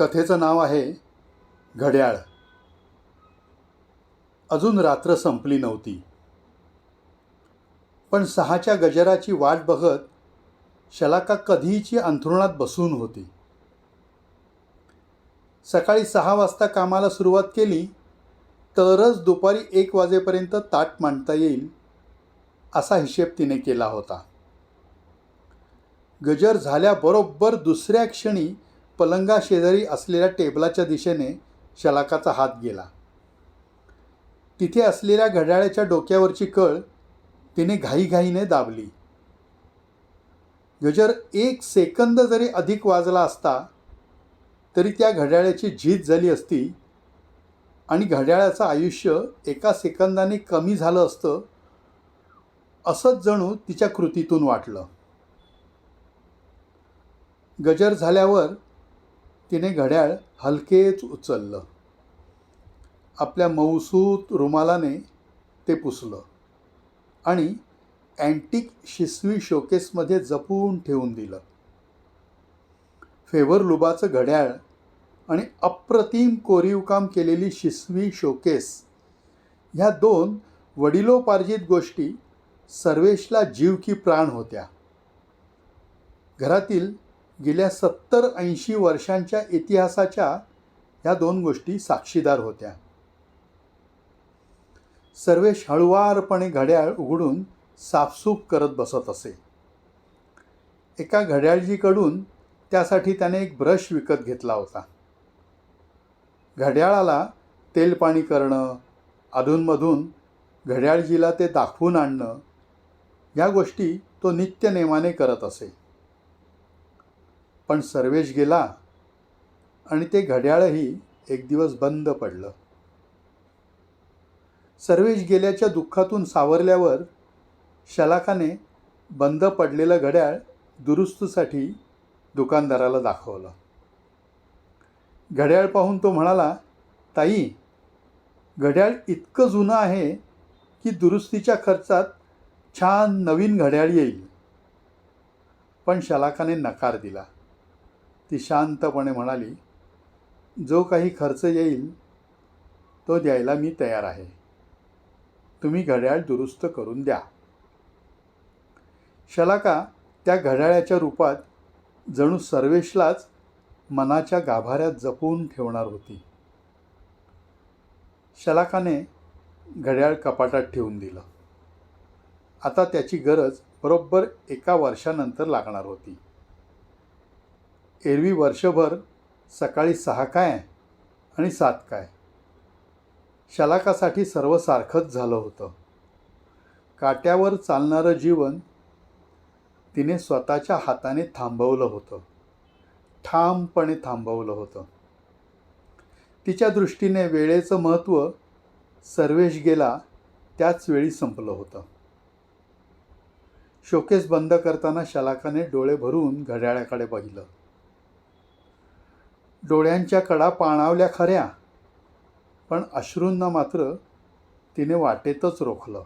कथेचं नाव आहे घड्याळ. अजून रात्र संपली नव्हती. पण सहाच्या गजराची वाट बघत शलाका कधीची अंथरुणात बसून होती. सकाळी सहा वाजता कामाला सुरुवात केली तरच दुपारी एक वाजेपर्यंत ताट मांडता येईल असा हिशेब तिने केला होता. गजर झाल्याबरोबर दुसऱ्या क्षणी पलंगाशेजारी असलेल्या टेबलाच्या दिशेने शलाकाचा हात गेला. तिथे असलेल्या घड्याळाच्या डोक्यावरची कळ तिने घाईघाईने दाबली. गजर एक सेकंद जरी अधिक वाजला असता तरी त्या घड्याळाची झीज झाली असती आणि घड्याळाचं आयुष्य एका सेकंदाने कमी झालं असतं असंच जणू तिच्या कृतीतून वाटलं. गजर झाल्यावर तिने घड्याळ हलकेच उचललं. आपल्या मऊसूत रुमालाने ते पुसलं आणि अँटिक शिसवी शोकेसमध्ये जपून ठेवून दिलं. फेवर लुबाचं घड्याळ आणि अप्रतिम कोरीवकाम केलेली शिसवी शोकेस ह्या दोन वडिलोपार्जित गोष्टी सर्वेशला जीव की प्राण होत्या. घरातील गेल्या सत्तर ऐंशी वर्षांच्या इतिहासाच्या ह्या दोन गोष्टी साक्षीदार होत्या. सर्वेश हळुवारपणे घड्याळ उघडून साफसूफ करत बसत असे. एका घड्याळजीकडून त्यासाठी त्याने एक ब्रश विकत घेतला होता. घड्याळाला तेलपाणी करणं अधूनमधून घड्याळजीला ते दाखवून आणणं या गोष्टी तो नित्यनेमाने करत असे. पण सर्वेश गेला आणि ते घड्याळही एक दिवस बंद पडलं. सर्वेश गेल्याच्या दुःखातून सावरल्यावर शलाकाने बंद पडलेलं घड्याळ दुरुस्तीसाठी दुकानदाराला दाखवलं. घड्याळ पाहून तो म्हणाला ताई घड्याळ इतकं जुनं आहे की दुरुस्तीच्या खर्चात छान नवीन घड्याळ येईल. पण शलाकाने नकार दिला. ती शांतपणे म्हणाली जो काही खर्च येईल तो द्यायला मी तयार आहे. तुम्ही घड्याळ दुरुस्त करून द्या. शलाका त्या घड्याळाच्या रूपात जणू सर्वेशलाच मनाच्या गाभाऱ्यात जपून ठेवणार होती. शलाकाने घड्याळ कपाटात ठेवून दिलं. आता त्याची गरज बरोबर एका वर्षानंतर लागणार होती. एरवी वर्षभर सकाळी सहा काय आणि सात काय? शलाकासाठी सर्व सारखंच झालं होतं. काट्यावर चालणारं जीवन तिने स्वतःच्या हाताने थांबवलं होतं. ठामपणे थांबवलं होतं. तिच्या दृष्टीने वेळेचं महत्त्व सर्वेश गेला त्याच वेळी संपलं होतं. शोकेस बंद करताना शलाकाने डोळे भरून घड्याळाकडे पाहिलं डोळ्यांच्या कडा पाणावल्या खऱ्या. पण अश्रूंना मात्र तिने वाटेतच रोखलं.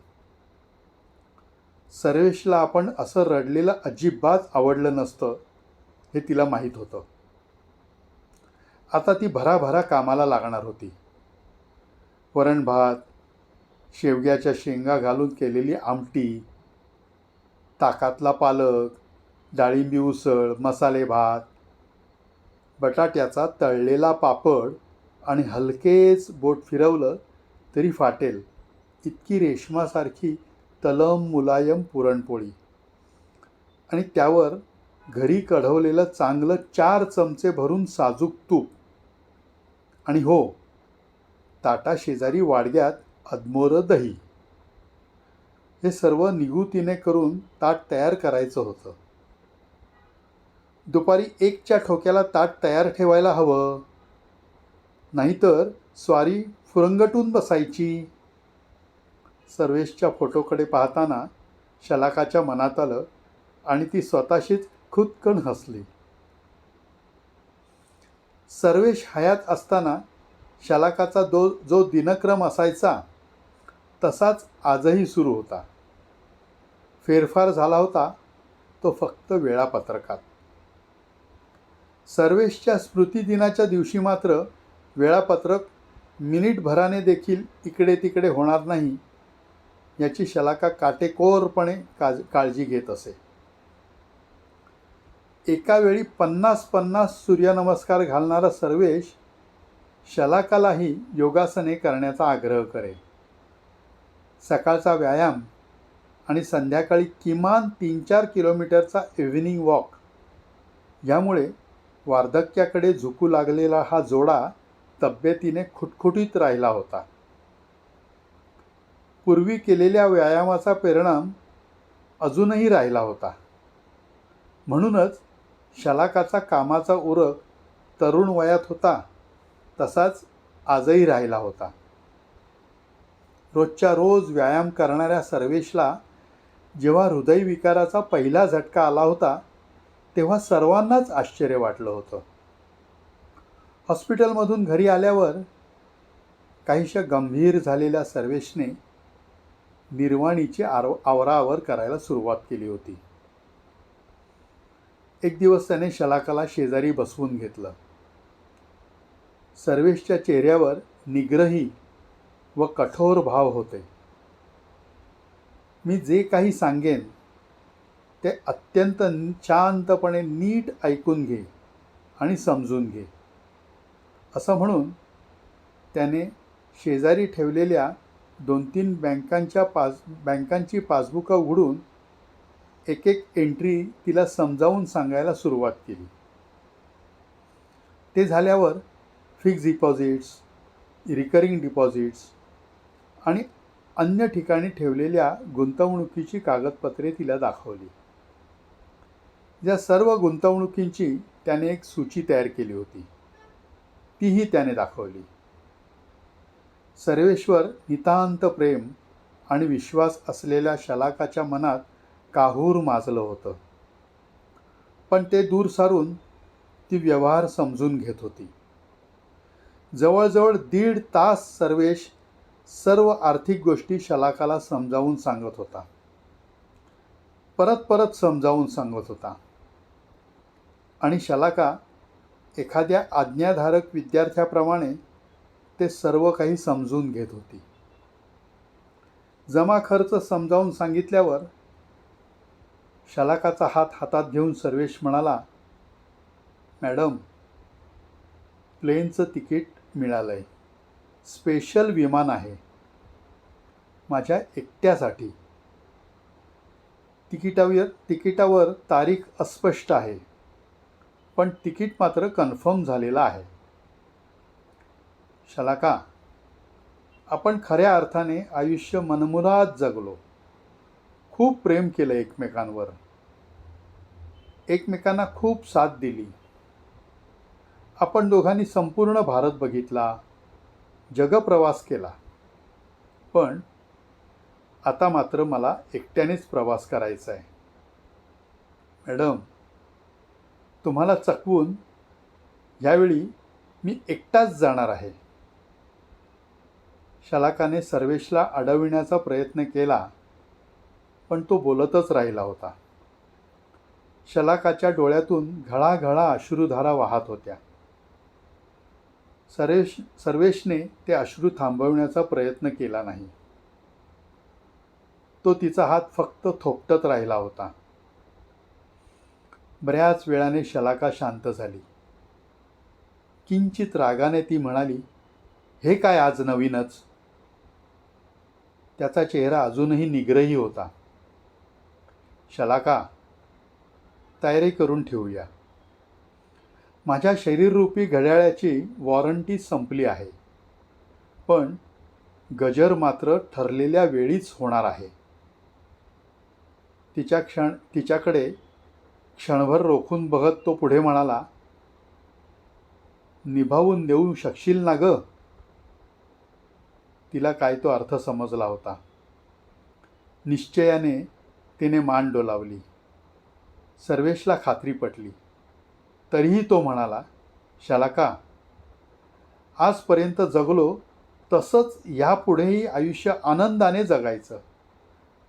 सर्वेशला आपण असं रडलेलं अजिबात आवडलं नसतं हे तिला माहीत होतं. आता ती भराभरा कामाला लागणार होती. वरण भात शेवग्याच्या शेंगा घालून केलेली आमटी ताकातला पालक डाळिंबी उसळ मसाले भात बटाट्याचा तळलेला पापड आणि हलकेच बोट फिरवलं तरी फाटेल. इतकी रेशमासारखी तलम मुलायम पुरणपोळी. आणि त्यावर घरी कढवलेलं चांगलं चार चमचे भरून साजूक तूप. आणि हो ताटाशेजारी वाडग्यात अदमोरं दही. हे सर्व निगुतीने करून ताट तयार करायचं होतं. दुपारी एकच्या ठोक्याला ताट तयार ठेवायला हवं. नाहीतर स्वारी फुरंगटून बसायची. सर्वेशच्या फोटोकडे पाहताना शलाकाच्या मनात आलं आणि ती स्वतःशीच खुदकण हसली. सर्वेश हयात असताना शलाकाचा दो जो दिनक्रम असायचा तसाच आजही सुरू होता. फेरफार झाला होता तो फक्त वेळापत्रकात. सर्वेशच्या स्मृतिदिनाच्या दिवशी मात्र वेळापत्रक मिनिटभराने देखील इकडे तिकडे होणार नाही याची शलाका काटेकोरपणे काज काळजी घेत असे. एकावेळी पन्नास पन्नास सूर्यनमस्कार घालणारा सर्वेश शलाकालाही योगासने करण्याचा आग्रह करे सकाळचा व्यायाम आणि संध्याकाळी किमान तीन चार किलोमीटरचा इव्हिनिंग वॉक यामुळे वार्धक्याकडे झुकू लागलेला हा जोडा तब्येतीने खुटखुटीत राहिला होता. पूर्वी केलेल्या व्यायामाचा परिणाम अजूनही राहिला होता. म्हणूनच शलाकाचा कामाचा उरक तरुण वयात होता तसाच आजही राहिला होता. रोजच्या रोज व्यायाम करणाऱ्या सर्वेशला जेव्हा हृदयविकाराचा पहिला झटका आला होता तेव्हा सर्वांनाच आश्चर्य वाटलं होतं. हॉस्पिटलमधून घरी आल्यावर काहीशा गंभीर झालेल्या सर्वेशने निर्वाणीची आर आवराआवर करायला सुरुवात केली होती. एक दिवस त्याने शलाकाला शेजारी बसवून घेतलं. सर्वेशच्या चेहऱ्यावर निग्रही व कठोर भाव होते. मी जे काही सांगेन ते अत्यंत शांतपणे नीट ऐकून घे आणि समजून घे. असं म्हणून त्याने शेजारी ठेवलेल्या दोन तीन बँकांच्या पास बँकांची पासबुकं उघडून एक एक एंट्री तिला समजावून सांगायला सुरुवात केली. ते झाल्यावर फिक्स डिपॉझिट्स रिकरिंग डिपॉझिट्स आणि अन्य ठिकाणी ठेवलेल्या गुंतवणुकीची कागदपत्रे तिला दाखवली. या सर्व गुंतवणुकींची त्याने एक सूची तयार केली होती. तीही त्याने दाखवली. सर्वेश्वर नितांत प्रेम आणि विश्वास असलेल्या शलाकाच्या मनात काहूर माजलं होतं. पण ते दूर सारून ती व्यवहार समजून घेत होती. जवळजवळ दीड तास सर्वेश सर्व आर्थिक गोष्टी शलाकाला समजावून सांगत होता. परत परत समजावून सांगत होता. आणि शलाका एखाद्या आज्ञाधारक विद्यार्थ्याप्रमाणे ते सर्व काही समजून घेत होती. जमा खर्च समजावून सांगितल्यावर शलाकाचा हात हातात घेऊन सर्वेश म्हणाला मॅडम प्लेनचं तिकीट मिळालं आहे स्पेशल विमान आहे. माझ्या एकट्यासाठी. तिकिटावर तिकिटावर तारीख अस्पष्ट आहे. पण तिकीट मात्र कन्फर्म झालेलं आहे. शलाका आपण खऱ्या अर्थाने आयुष्य मनमुराद जगलो. खूप प्रेम केलं एकमेकांवर. एकमेकांना खूप साथ दिली. आपण दोघांनी संपूर्ण भारत बघितला जगप्रवास केला. पण आता मात्र मला एकट्यानेच प्रवास करायचा आहे मॅडम तुम्हाला चकवून यावेळी मी एकटाच जाणार आहे. शलाकाने सर्वेशला अडविण्याचा प्रयत्न केला पण तो बोलतच राहिला होता. शलाकाच्या डोळ्यातून घळाघळा अश्रुधारा वाहत होत्या. सर्वेश सर्वेशने ते अश्रू थांबवण्याचा प्रयत्न केला नाही. तो तिचा हात फक्त थोपटत राहिला होता. बऱ्याच वेळाने शलाका शांत झाली. किंचित रागाने ती म्हणाली हे काय आज नवीनच? त्याचा चेहरा अजूनही निग्रही होता. शलाका तयारी करून ठेवूया. माझ्या शरीररूपी घड्याळ्याची वॉरंटी संपली आहे. पण गजर मात्र ठरलेल्या वेळीच होणार आहे. तिच्या क्षण तिच्याकडे क्षणभर रोखून बघत तो पुढे म्हणाला निभावून देऊ शकशील ना ग? तिला काय तो अर्थ समजला होता. निश्चयाने तिने मान डोलावली. सर्वेशला खात्री पटली. तरीही तो म्हणाला शलाका आजपर्यंत जगलो तसंच ह्यापुढेही आयुष्य आनंदाने जगायचं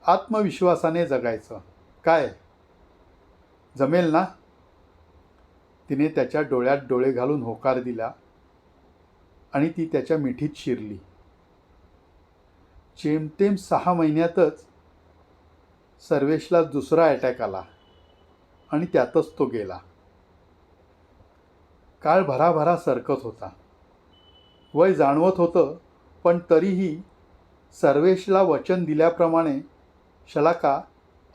आत्मविश्वासाने जगायचं. काय? जमेल ना? तिने त्याच्या डोळ्यात डोळे घालून होकार दिला आणि ती त्याच्या मिठीत शिरली. जेमतेम सहा महिन्यातच सर्वेशला दुसरा अटॅक आला आणि त्यातच तो गेला. काळ भराभरा सरकत होता. वय जाणवत होतं पण तरीही सर्वेशला वचन दिल्याप्रमाणे शलाका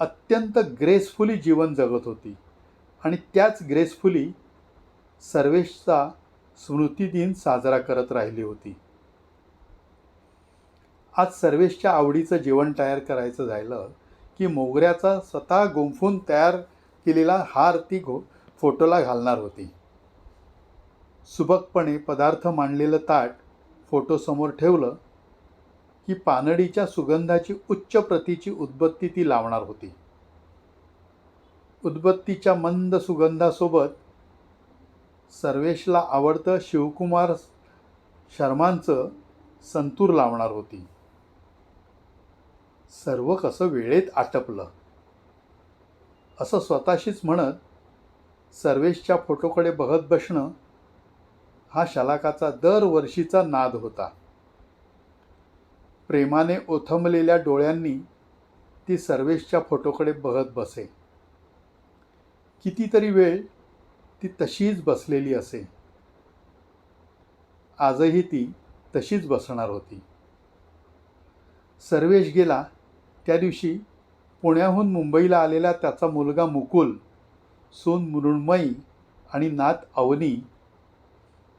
अत्यंत ग्रेसफुली जीवन जगत होती. आणि त्याच ग्रेसफुली सर्वेशचा स्मृतिदिन साजरा करत राहिली होती. आज सर्वेशच्या आवडीचं जेवण तयार करायचं झालं की मोगऱ्याचा स्वतः गुंफून तयार केलेला हार ती घो फोटोला घालणार होती. सुबकपणे पदार्थ मांडलेलं ताट फोटोसमोर ठेवलं की पानडीच्या सुगंधाची उच्च प्रतीची उदबत्ती ती लावणार होती. उदबत्तीच्या मंद सुगंधासोबत सर्वेशला आवडतं शिवकुमार शर्मांचं संतूर लावणार होती. सर्व कसं वेळेत आटपलं. असं स्वतःशीच म्हणत सर्वेशच्या फोटोकडे बघत बसणं हा शलाकाचा दरवर्षीचा नाद होता. प्रेमाने ओथंबलेल्या डोळ्यांनी ती सर्वेशच्या फोटोकडे बघत बसे. कितीतरी वेळ ती तशीच बसलेली असे. आजही ती तशीच बसणार होती. सर्वेश गेला. त्या दिवशी पुण्याहून मुंबईला आलेला त्याचा मुलगा मुकुल सून मृण्मयी आणि नात अवनी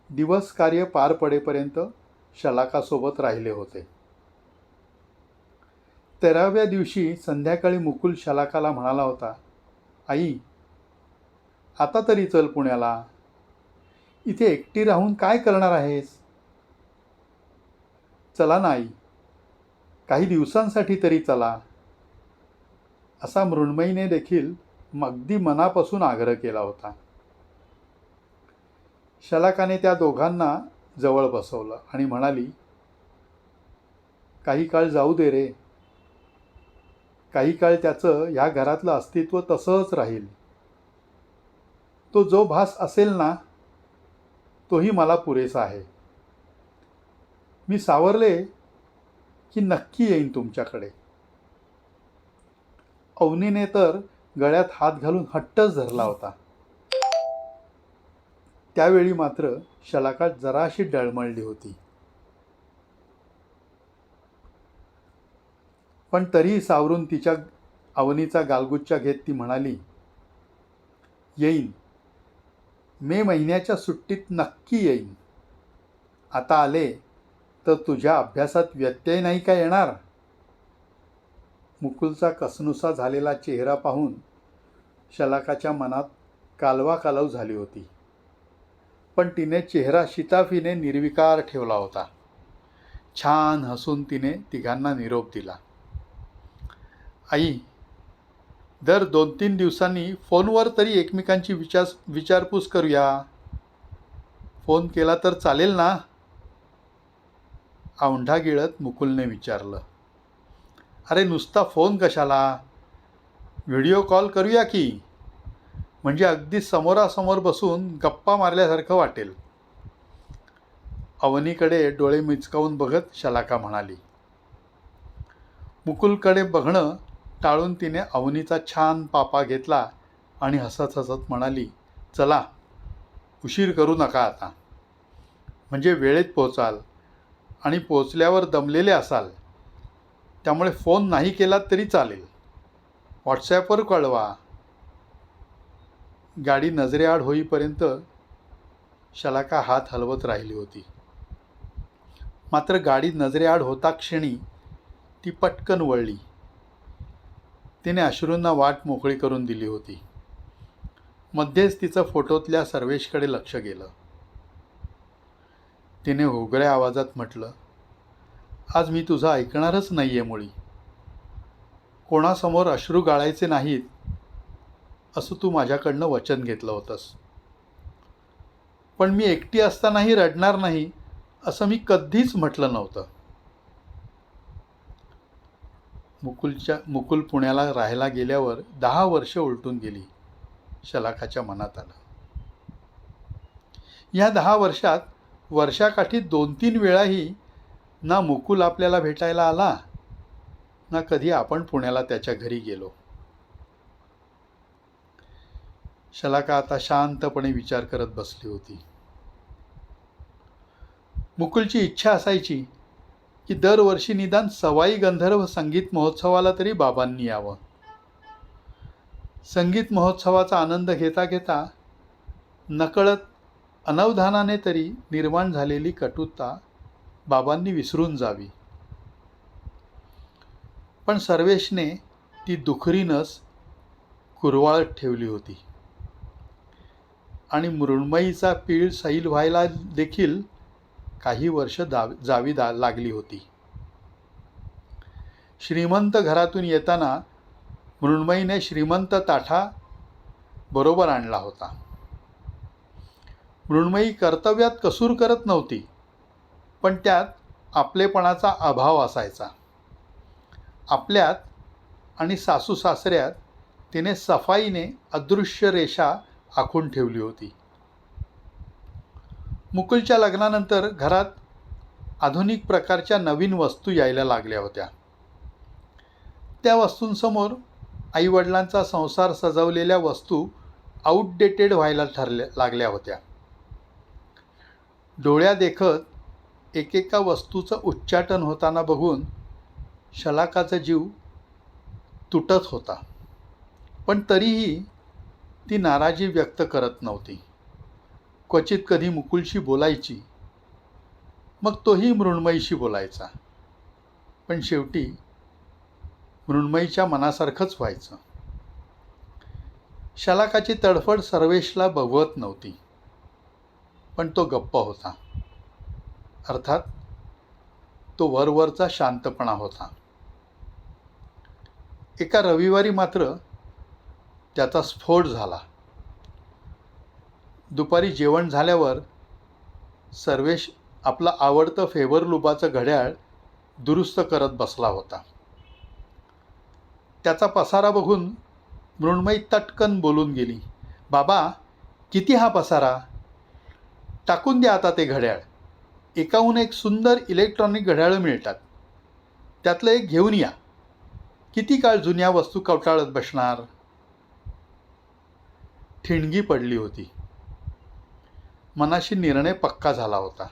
दिवस कार्य पार पडेपर्यंत शलाकासोबत राहिले होते. तेराव्या दिवशी संध्याकाळी मुकुल शलाकाला म्हणाला होता आई आता तरी चल पुण्याला. इथे एकटी राहून काय करणार आहेस? चला ना आई काही दिवसांसाठी तरी चला. असा मृण्मयीने देखील अगदी मनापासून आग्रह केला होता. शलाकाने त्या दोघांना जवळ बसवलं आणि म्हणाली काही काळ जाऊ दे रे. काही काळ त्याचं ह्या घरातलं अस्तित्व तसंच राहील. तो जो भास असेल ना तोही मला पुरेसा आहे. मी सावरले की नक्की येईन तुमच्याकडे. अवनीने तर गळ्यात हात घालून हट्टच धरला होता. त्यावेळी मात्र शलाका जराशी डळमळली होती. पण तरीही सावरून तिच्या अवनीचा गालगुच्चा घेत ती म्हणाली येईन. मे महिन्याच्या सुट्टीत नक्की येईन. आता आले तर तुझ्या अभ्यासात व्यत्यय नाही का येणार? मुकुलचा कसनुसा झालेला चेहरा पाहून शलाकाच्या मनात कालवा कालव झाली होती. पण तिने चेहरा शिताफीने निर्विकार ठेवला होता. छान हसून तिने तिघांना निरोप दिला. आई दर दोन तीन दिवसांनी फोनवर तरी एकमेकांची विचार विचारपूस करूया. फोन केला तर चालेल ना? औंढा गिळत मुकुलने विचारलं. अरे नुसता फोन कशाला? व्हिडिओ कॉल करूया की? म्हणजे अगदी समोरासमोर बसून गप्पा मारल्यासारखं वाटेल. अवनीकडे डोळे मिचकावून बघत शलाका म्हणाली. मुकुलकडे बघणं टाळून तिने अवनीचा छान पापा घेतला आणि हसत हसत म्हणाली चला उशीर करू नका आता. म्हणजे वेळेत पोचाल आणि पोचल्यावर दमलेले असाल. त्यामुळे फोन नाही केलात तरी चालेल. व्हॉट्सॲपवर कळवा. गाडी नजरेआड होईपर्यंत शलाका हात हलवत राहिली होती. मात्र गाडी नजरेआड होता क्षणी ती पटकन वळली. तिने अश्रूंना वाट मोकळी करून दिली होती. मध्येच तिचं फोटोतल्या सर्वेशकडे लक्ष गेलं. तिने होगळ्या आवाजात म्हटलं आज मी तुझं ऐकणारच नाही आहे मुळी. कोणासमोर अश्रू गाळायचे नाहीत असं तू माझ्याकडनं वचन घेतलं होतंस. पण मी एकटी असतानाही रडणार नाही असं मी कधीच म्हटलं नव्हतं. मुकुलच्या मुकुल पुण्याला राहायला गेल्यावर दहा वर्ष उलटून गेली. शलाखाच्या मनात आलं. या दहा वर्षात वर्षाकाठी दोन तीन वेळाही ना मुकुल आपल्याला भेटायला आला ना कधी आपण पुण्याला त्याच्या घरी गेलो. शलाका आता शांतपणे विचार करत बसली होती. मुकुलची इच्छा असायची की दरवर्षी निदान सवाई गंधर्व संगीत महोत्सवाला तरी बाबांनी यावं. संगीत महोत्सवाचा आनंद घेता घेता नकळत अनवधानाने तरी निर्माण झालेली कटुता बाबांनी विसरून जावी. पण सर्वेशने ती दुखरीनच कुरवाळत ठेवली होती. आणि मृण्मयीचा पीळ सैल व्हायला देखील काही वर्ष दाव जावी दा लागली होती. श्रीमंत घरातून येताना मृण्मयीने श्रीमंत ताठा बरोबर आणला होता. मृण्मयी कर्तव्यात कसूर करत नव्हती पण त्यात आपलेपणाचा अभाव असायचा. आपल्यात आणि सासू सासऱ्यात तिने सफाईने अदृश्य रेषा आखून ठेवली होती. मुकुलच्या लग्नानंतर घरात आधुनिक प्रकारच्या नवीन वस्तू यायला लागल्या होत्या. त्या वस्तूंसमोर आईवडिलांचा संसार सजवलेल्या वस्तू आउटडेटेड व्हायला ठरल्या लागल्या होत्या. डोळ्या देखत एकेका वस्तूचं उच्चाटन होताना बघून शलाकाचा जीव तुटत होता. पण तरीही ती नाराजी व्यक्त करत नव्हती. क्वचित कधी मुकुलशी बोलायची मग तोही मृण्मयीशी बोलायचा. पण शेवटी मृण्मयीच्या मनासारखंच व्हायचं. शलाकाची तडफड सर्वेशला बघवत नव्हती पण तो गप्प होता. अर्थात तो वरवरचा शांतपणा होता. एका रविवारी मात्र त्याचा स्फोट झाला. दुपारी जेवण झाल्यावर सर्वेश आपलं आवडतं फेवर लुबाचं घड्याळ दुरुस्त करत बसला होता. त्याचा पसारा बघून मृण्मयी तटकन बोलून गेली बाबा किती हा पसारा? टाकून द्या आता ते घड्याळ. एकाहून एक सुंदर इलेक्ट्रॉनिक घड्याळं मिळतात. त्यातलं एक घेऊन या. किती काळ जुन्या वस्तू कवटाळत बसणार? ठिणगी पडली होती. मनाशी निर्णय पक्का झाला होता.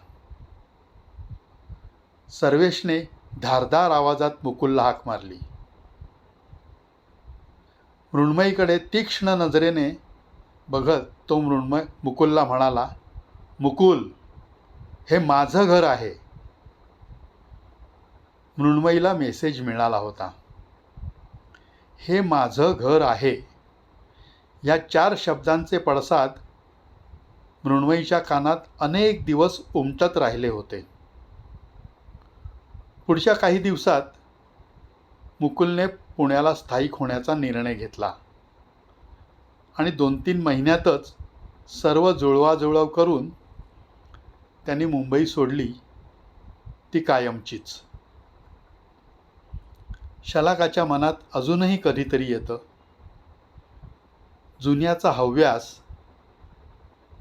सर्वेशने धारदार आवाजात मुकुलला हाक मारली. मृण्मयीकडे तीक्ष्ण नजरेने बघत तो मृण्मय मुकुलला म्हणाला मुकुल हे माझं घर आहे. मृण्मयीला मेसेज मिळाला होता हे माझं घर आहे. या चार शब्दांचे पडसाद मृण्मयीच्या कानात अनेक दिवस उमटत राहिले होते. पुढच्या काही दिवसात मुकुलने पुण्याला स्थायिक होण्याचा निर्णय घेतला. आणि दोन तीन महिन्यातच सर्व जुळवाजुळव करून त्यांनी मुंबई सोडली ती कायमचीच. शलाकाच्या मनात अजूनही कधीतरी येतं. जुन्याचा हव्यास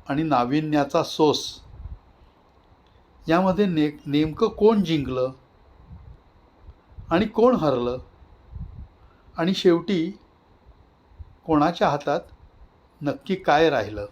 आणि नाविन्याचा सोस. यामध्ये ने नेमकं कोण जिंकलं? आणि कोण हरलं? आणि शेवटी कोणाच्या हातात नक्की काय राहिलं?